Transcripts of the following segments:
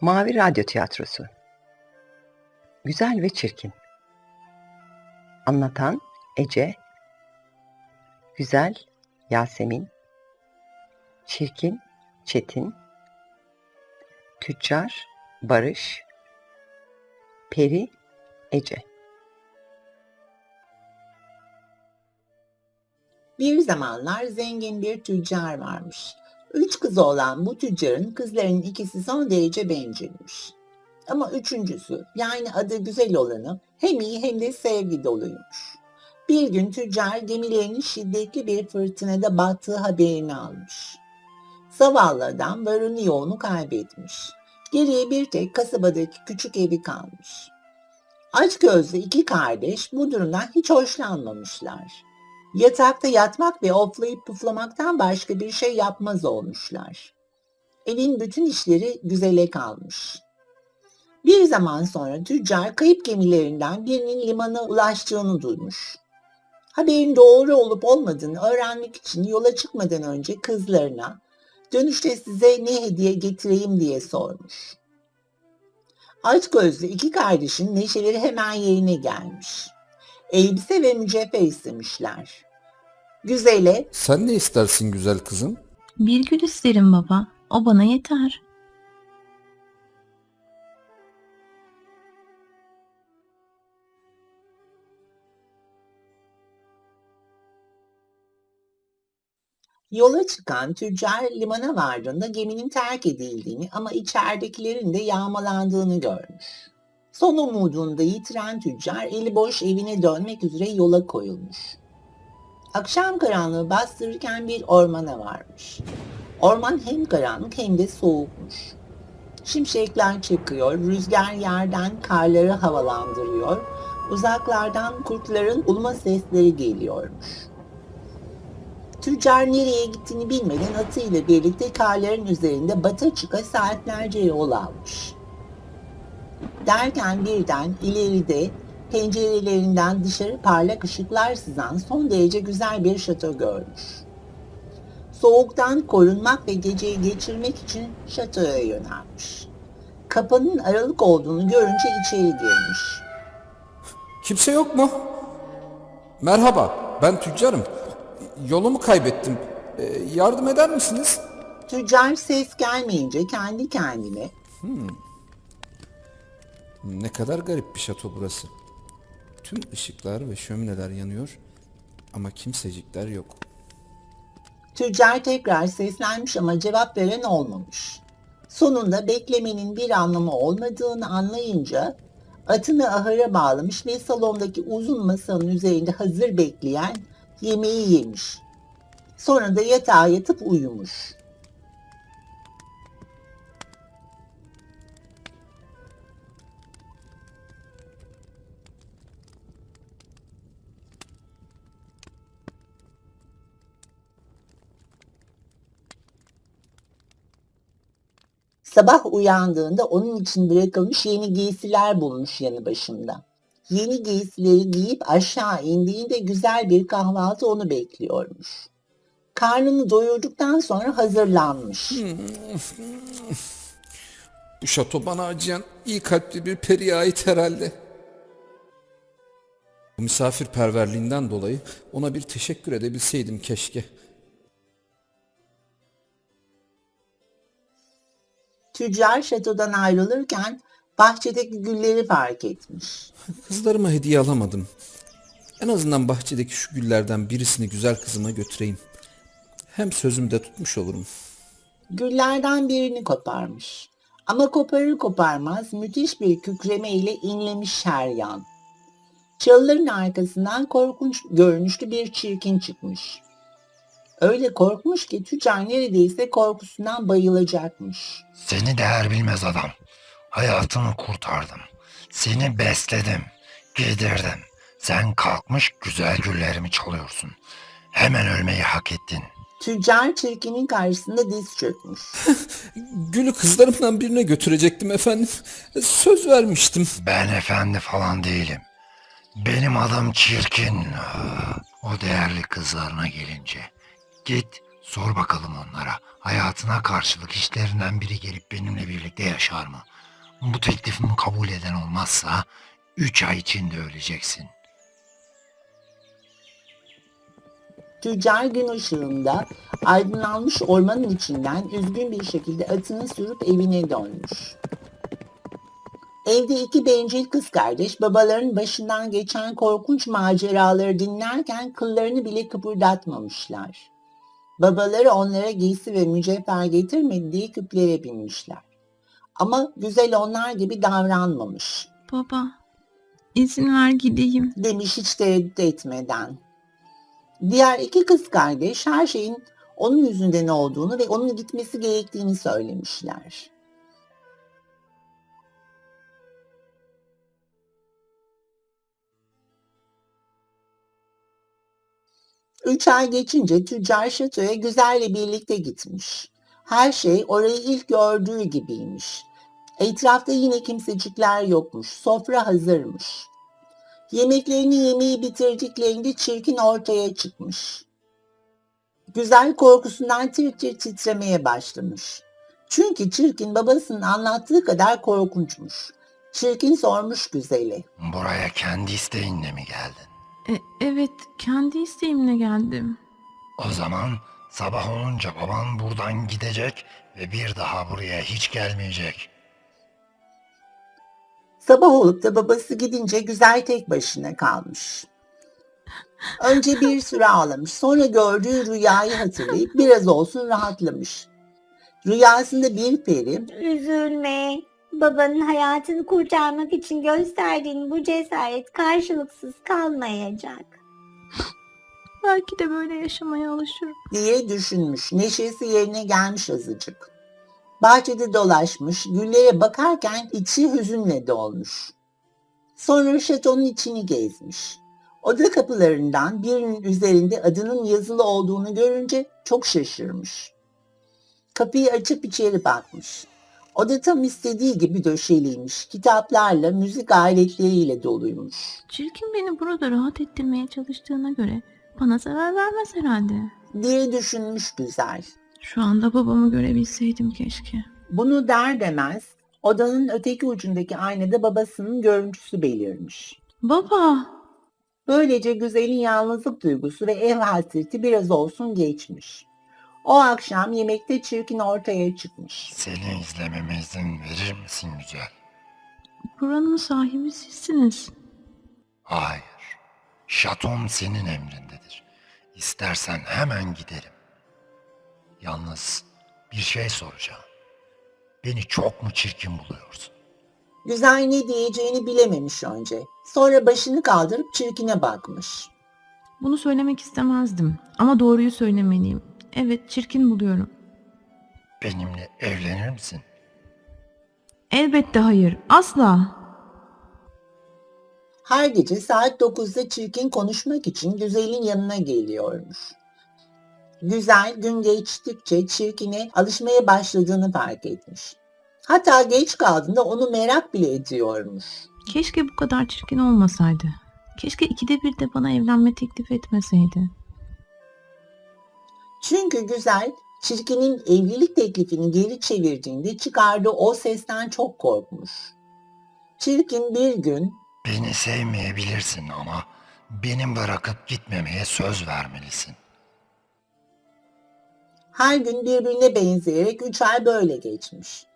Mavi Radyo Tiyatrosu. Güzel ve Çirkin. Anlatan Ece. Güzel Yasemin. Çirkin Çetin. Tüccar Barış. Peri Ece. Bir zamanlar zengin bir tüccar varmış. Üç kızı olan bu tüccarın kızlarının ikisi son derece bencilmiş. Ama üçüncüsü yani adı güzel olanı hem iyi hem de sevgi doluymuş. Bir gün tüccar gemilerinin şiddetli bir fırtınada battığı haberini almış. Zavallı adam varını yoğunu kaybetmiş. Geriye bir tek kasabadaki küçük evi kalmış. Aç gözlü iki kardeş bu durumdan hiç hoşlanmamışlar. Yatakta yatmak ve oflayıp puflamaktan başka bir şey yapmaz olmuşlar. Evin bütün işleri güzele kalmış. Bir zaman sonra tüccar kayıp gemilerinden birinin limana ulaştığını duymuş. Haberin doğru olup olmadığını öğrenmek için yola çıkmadan önce kızlarına dönüşte size ne hediye getireyim diye sormuş. Aç gözlü iki kardeşin neşeleri hemen yerine gelmiş. Elbise ve mücevher istemişler. Güzele Sen ne istersin güzel kızım? Bir gül isterim baba. O bana yeter. Yola çıkan tüccar limana vardığında geminin terk edildiğini ama içeridekilerin de yağmalandığını görmüş. Son umudunu da yitiren tüccar eli boş evine dönmek üzere yola koyulmuş. Akşam karanlığı bastırırken bir ormana varmış. Orman hem karanlık hem de soğukmuş. Şimşekler çakıyor, rüzgar yerden karları havalandırıyor, uzaklardan kurtların ulma sesleri geliyormuş. Tüccar nereye gittiğini bilmeden atıyla birlikte karların üzerinde bata çıka saatlerce yol almış. Derken birden ileride pencerelerinden dışarı parlak ışıklar sızan son derece güzel bir şato görmüş. Soğuktan korunmak ve geceyi geçirmek için şatoya yönelmiş. Kapının aralık olduğunu görünce içeri girmiş. Kimse yok mu? Merhaba, ben tüccarım. Yolumu kaybettim. Ee, yardım eder misiniz? Tüccar ses gelmeyince kendi kendine Ne kadar garip bir şato burası. Tüm ışıklar ve şömineler yanıyor ama kimsecikler yok. Tüccar tekrar seslenmiş ama cevap veren olmamış. Sonunda beklemenin bir anlamı olmadığını anlayınca atını ahıra bağlamış ve salondaki uzun masanın üzerinde hazır bekleyen yemeği yemiş. Sonra da yatağa yatıp uyumuş. Sabah uyandığında onun için bırakılmış yeni giysiler bulmuş yanı başında. Yeni giysileri giyip aşağı indiğinde güzel bir kahvaltı onu bekliyormuş. Karnını doyurduktan sonra hazırlanmış. Bu şato bana acıyan iyi kalpli bir periye ait herhalde. Bu misafirperverliğinden dolayı ona bir teşekkür edebilseydim keşke. Tüccar şatodan ayrılırken bahçedeki gülleri fark etmiş. Kızlarıma hediye alamadım. En azından bahçedeki şu güllerden birisini güzel kızıma götüreyim. Hem sözümü de tutmuş olurum. Güllerden birini koparmış. Ama koparır koparmaz müthiş bir kükreme ile inlemiş her yan. Çalıların arkasından korkunç görünüşlü bir çirkin çıkmış. Öyle korkmuş ki tüccar neredeyse korkusundan bayılacakmış. Seni değer bilmez adam. Hayatını kurtardım. Seni besledim, giydirdim. Sen kalkmış güzel güllerimi çalıyorsun. Hemen ölmeyi hak ettin. Tüccar çirkinin karşısında diz çökmüş. Gülü kızlarımdan birine götürecektim efendim. Söz vermiştim. Ben efendi falan değilim. Benim adım Çirkin. O değerli kızlarına gelince git Sor bakalım onlara. Hayatına karşılık işlerinden biri gelip benimle birlikte yaşar mı? Bu teklifimi kabul eden olmazsa üç ay içinde öleceksin. Tüccar gün ışığında aydınlanmış ormanın içinden üzgün bir şekilde atını sürüp evine dönmüş. Evde iki bencil kız kardeş babaların başından geçen korkunç maceraları dinlerken kıllarını bile kıpırdatmamışlar. Babaları onlara giysi ve mücevher getirmediği küplere binmişler. Ama güzel onlar gibi davranmamış Baba, izin ver gideyim. demiş hiç tereddüt etmeden. Diğer iki kız kardeş her şeyin onun yüzünden olduğunu ve onun gitmesi gerektiğini söylemişler. Üç ay geçince tüccar şatoya güzelle birlikte gitmiş. Her şey orayı ilk gördüğü gibiymiş. Etrafta yine kimsecikler yokmuş. Sofra hazırmış. Yemeklerini yemeği bitirdiklerinde çirkin ortaya çıkmış. Güzel korkusundan tir tir titremeye başlamış. Çünkü çirkin babasının anlattığı kadar korkunçmuş. Çirkin sormuş güzeli. Buraya kendi isteğinle mi geldin? E, evet, kendi isteğimle geldim. O zaman sabah olunca baban buradan gidecek ve bir daha buraya hiç gelmeyecek. Sabah olup da babası gidince güzel tek başına kalmış. Önce bir süre ağlamış, sonra gördüğü rüyayı hatırlayıp biraz olsun rahatlamış. Rüyasında bir peri Üzülme. Babanın hayatını kurtarmak için gösterdiğin bu cesaret karşılıksız kalmayacak. Belki de böyle yaşamaya alışırım. diye düşünmüş. Neşesi yerine gelmiş azıcık. Bahçede dolaşmış, güllere bakarken içi hüzünle dolmuş. Sonra şatonun içini gezmiş. Oda kapılarından birinin üzerinde adının yazılı olduğunu görünce çok şaşırmış. Kapıyı açıp içeri bakmış. Oda tam istediği gibi döşeliymiş. Kitaplarla, müzik aletleriyle doluymuş. Çirkin beni burada rahat ettirmeye çalıştığına göre bana zarar vermez herhalde. diye düşünmüş güzel. Şu anda babamı görebilseydim keşke. Bunu der demez odanın öteki ucundaki aynada babasının görüntüsü belirmiş. Baba, Böylece güzelin yalnızlık duygusu ve ev hasreti biraz olsun geçmiş. O akşam yemekte çirkin ortaya çıkmış. Seni izlememe izin verir misin güzel? buranın sahibi sizsiniz. Hayır. Şatom senin emrindedir. İstersen hemen giderim. Yalnız bir şey soracağım. Beni çok mu çirkin buluyorsun? Güzel ne diyeceğini bilememiş önce. Sonra başını kaldırıp çirkine bakmış. Bunu söylemek istemezdim ama doğruyu söylemeliyim. Evet, çirkin buluyorum. Benimle evlenir misin? Elbette hayır, asla. Her gece saat 9'da çirkin konuşmak için güzelin yanına geliyormuş. Güzel gün geçtikçe çirkine alışmaya başladığını fark etmiş. Hatta geç kaldığında onu merak bile ediyormuş. Keşke bu kadar çirkin olmasaydı. Keşke ikide bir de bana evlenme teklif etmeseydi. Çünkü güzel çirkinin evlilik teklifini geri çevirdiğinde çıkardığı o sesten çok korkmuş. Çirkin bir gün Beni sevmeyebilirsin ama benim bırakıp gitmemeye söz vermelisin. her gün birbirine benzeyerek üç ay böyle geçmiş.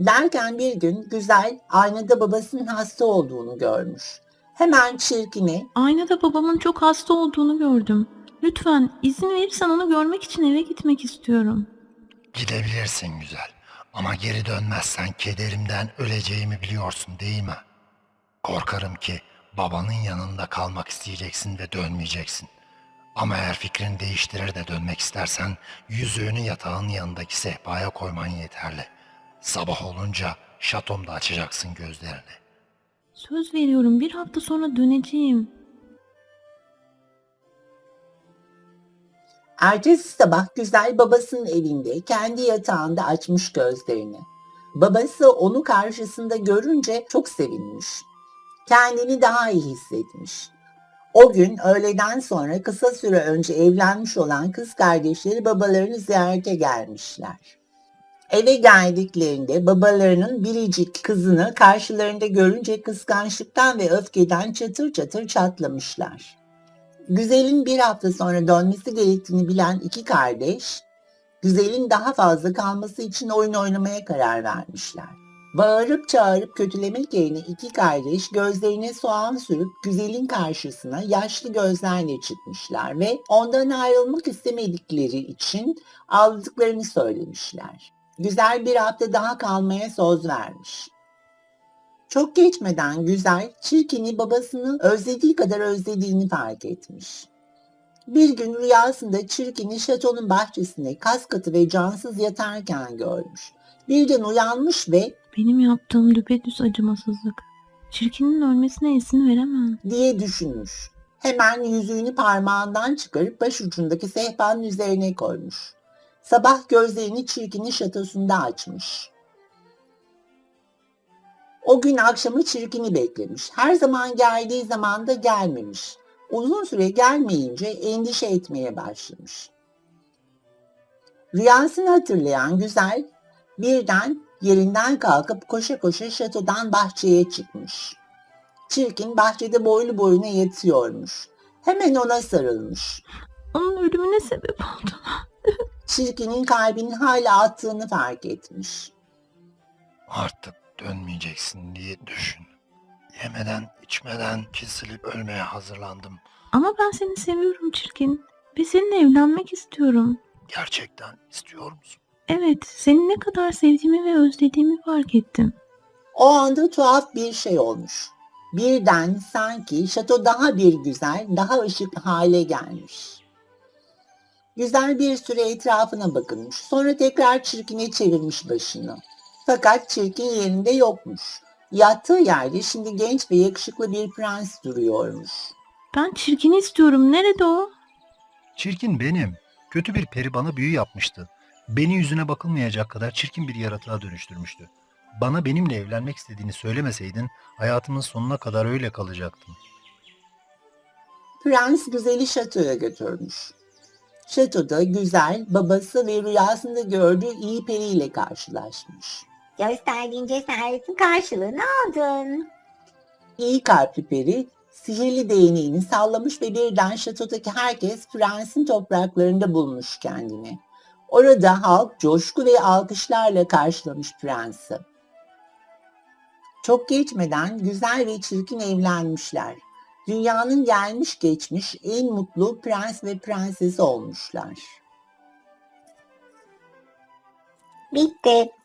Derken bir gün güzel aynada babasının hasta olduğunu görmüş. Hemen çirkine Aynada babamın çok hasta olduğunu gördüm. Lütfen izin verirsen onu görmek için eve gitmek istiyorum. Gidebilirsin güzel. Ama geri dönmezsen kederimden öleceğimi biliyorsun değil mi? Korkarım ki babanın yanında kalmak isteyeceksin ve dönmeyeceksin. Ama eğer fikrini değiştirir de dönmek istersen yüzüğünü yatağın yanındaki sehpaya koyman yeterli. Sabah olunca şatomda açacaksın gözlerini. Söz veriyorum bir hafta sonra döneceğim. Ertesi sabah güzel babasının evinde kendi yatağında açmış gözlerini. Babası onu karşısında görünce çok sevinmiş. Kendini daha iyi hissetmiş. O gün öğleden sonra kısa süre önce evlenmiş olan kız kardeşleri babalarını ziyarete gelmişler. Eve geldiklerinde babalarının biricik kızını karşılarında görünce kıskançlıktan ve öfkeden çatır çatır çatlamışlar. Güzel'in bir hafta sonra dönmesi gerektiğini bilen iki kardeş, Güzel'in daha fazla kalması için oyun oynamaya karar vermişler. Bağırıp çağırıp kötülemek yerine iki kardeş gözlerine soğan sürüp Güzel'in karşısına yaşlı gözlerle çıkmışlar ve ondan ayrılmak istemedikleri için aldıklarını söylemişler. Güzel bir hafta daha kalmaya söz vermiş. Çok geçmeden Güzel, Çirkin'i babasını özlediği kadar özlediğini fark etmiş. Bir gün rüyasında Çirkin'i şatonun bahçesinde kas katı ve cansız yatarken görmüş. Birden uyanmış ve Benim yaptığım düpedüz acımasızlık. Çirkinin ölmesine izin veremem. diye düşünmüş. Hemen yüzüğünü parmağından çıkarıp başucundaki sehpanın üzerine koymuş. Sabah gözlerini çirkinin şatosunda açmış. O gün akşamı çirkini beklemiş. Her zaman geldiği zaman da gelmemiş. Uzun süre gelmeyince endişe etmeye başlamış. Rüyasını hatırlayan güzel birden yerinden kalkıp koşa koşa şatodan bahçeye çıkmış. Çirkin bahçede boylu boyuna yatıyormuş. Hemen ona sarılmış. Onun ölümüne sebep oldum. Çirkinin kalbinin hala attığını fark etmiş. Artık dönmeyeceksin diye düşün. Yemeden içmeden kesilip ölmeye hazırlandım. Ama ben seni seviyorum Çirkin. Ve seninle evlenmek istiyorum. Gerçekten istiyor musun? Evet, seni ne kadar sevdiğimi ve özlediğimi fark ettim. O anda tuhaf bir şey olmuş. Birden sanki şato daha bir güzel, daha ışıklı hale gelmiş. Güzel bir süre etrafına bakınmış. Sonra tekrar çirkine çevirmiş başını. Fakat çirkin yerinde yokmuş. Yattığı yerde şimdi genç ve yakışıklı bir prens duruyormuş. Ben Çirkin'i istiyorum. Nerede o? Çirkin benim. Kötü bir peri bana büyü yapmıştı. Beni yüzüne bakılmayacak kadar çirkin bir yaratığa dönüştürmüştü. Bana benimle evlenmek istediğini söylemeseydin hayatımın sonuna kadar öyle kalacaktım. Prens güzeli şatoya götürmüş. Şatoda güzel, babası ve rüyasında gördüğü iyi periyle karşılaşmış. Gösterdiğin cesaretin karşılığını aldın. İyi kalpli peri sihirli değneğini sallamış ve birden şatodaki herkes prensin topraklarında bulmuş kendini. Orada halk coşku ve alkışlarla karşılamış prensi. Çok geçmeden güzel ve çirkin evlenmişler. Dünyanın gelmiş geçmiş en mutlu prens ve prensesi olmuşlar. Bitti.